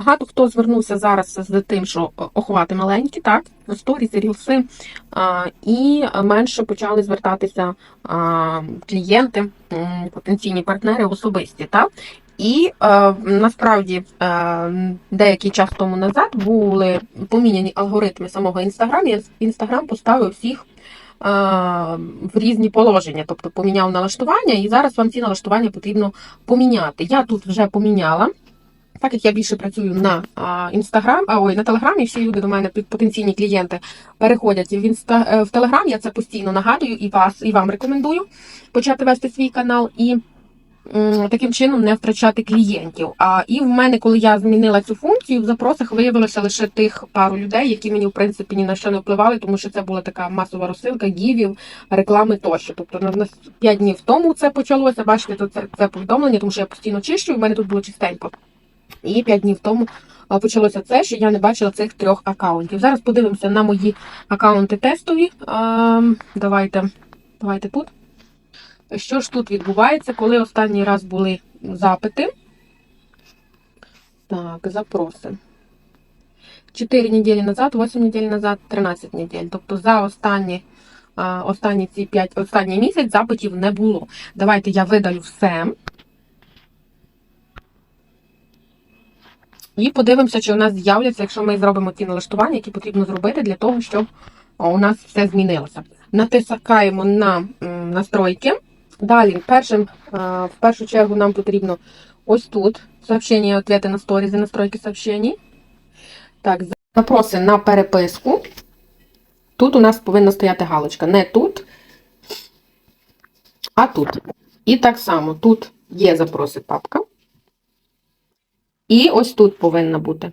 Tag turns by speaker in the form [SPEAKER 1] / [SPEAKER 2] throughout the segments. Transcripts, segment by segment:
[SPEAKER 1] Багато хто звернувся зараз з тим, що охвати маленькі, так, сторіс, рілси, і менше почали звертатися клієнти, потенційні партнери особисті. Так? І е, насправді е, деякий час тому назад були поміняні алгоритми самого Інстаграм. і Інстаграм поставив всіх е, в різні положення, тобто поміняв налаштування, і зараз вам ці налаштування потрібно поміняти. Я тут вже поміняла. Так як я більше працюю на інстаграм, ой, на телеграмі, всі люди до мене потенційні клієнти переходять в інста е, в телеграм. Я це постійно нагадую і вас, і вам рекомендую почати вести свій канал і таким чином не втрачати клієнтів. А і в мене, коли я змінила цю функцію, в запросах виявилося лише тих пару людей, які мені в принципі ні на що не впливали, тому що це була така масова розсилка гівів, реклами тощо. Тобто на 5 днів тому це почалося. Бачите, то це, це повідомлення, тому що я постійно чищу, і в мене тут було чистенько. І 5 днів тому почалося це, що я не бачила цих трьох аккаунтів. Зараз подивимося на мої аккаунти тестові. Давайте, давайте тут. Що ж тут відбувається, коли останній раз були запити? Так, запроси. 4 неділі назад, 8 неділь назад, 13 неділь. Тобто за останні, останні ці 5, останній місяць запитів не було. Давайте я видалю все. І подивимося, чи у нас з'являться, якщо ми зробимо ті налаштування, які потрібно зробити для того, щоб у нас все змінилося. Натискаємо на настройки. Далі, першим, в першу чергу, нам потрібно ось тут сообщення, ответи на сторізи, настройки сообщень. Так, запроси на переписку. Тут у нас повинна стояти галочка. Не тут, а тут. І так само тут є запроси папка. І ось тут повинна бути.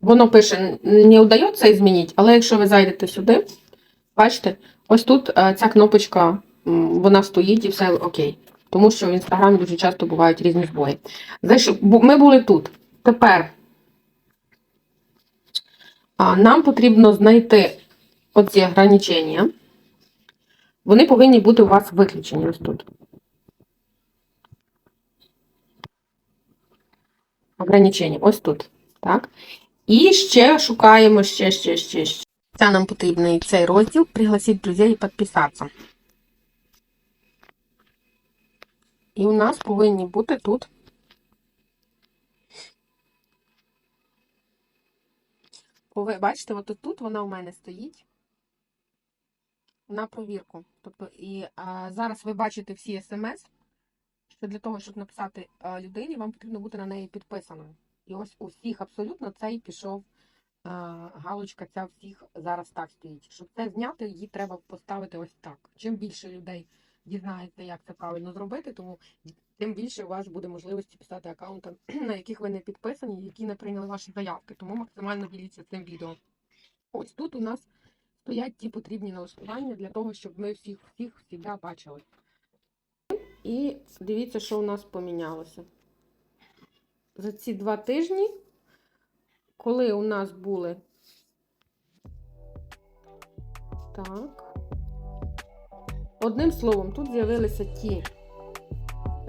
[SPEAKER 1] Воно пише, не вдається змінити, але якщо ви зайдете сюди, бачите, ось тут е, ця кнопочка, вона стоїть і все окей. Тому що в інстаграмі дуже часто бувають різні збої. Ми були тут. Тепер нам потрібно знайти оці ограничення. Вони повинні бути у вас виключені ось тут. Ограничення. Ось тут. Так. І ще шукаємо ще, ще, ще, ще. Це нам потрібний цей розділ. Пригласіть друзей і підписатися. І у нас повинні бути тут. Ви бачите, от тут вона у мене стоїть на провірку. Тобто, і а, зараз ви бачите всі смс, що для того, щоб написати людині, вам потрібно бути на неї підписаною. І ось у всіх абсолютно цей пішов галочка, ця всіх зараз так стоїть. Щоб це зняти, її треба поставити ось так. Чим більше людей дізнається, як це правильно зробити, тому тим більше у вас буде можливості писати аккаунти, на яких ви не підписані, які не прийняли ваші заявки. Тому максимально діліться цим відео. Ось тут у нас стоять ті потрібні налаштування для того, щоб ми всіх всіх завжди бачили. І дивіться, що у нас помінялося. За ці два тижні, коли у нас були. Так. Одним словом, тут з'явилися ті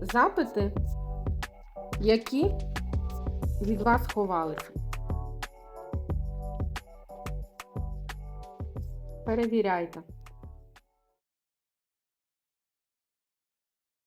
[SPEAKER 1] запити, які від вас ховалися. Перевіряйте.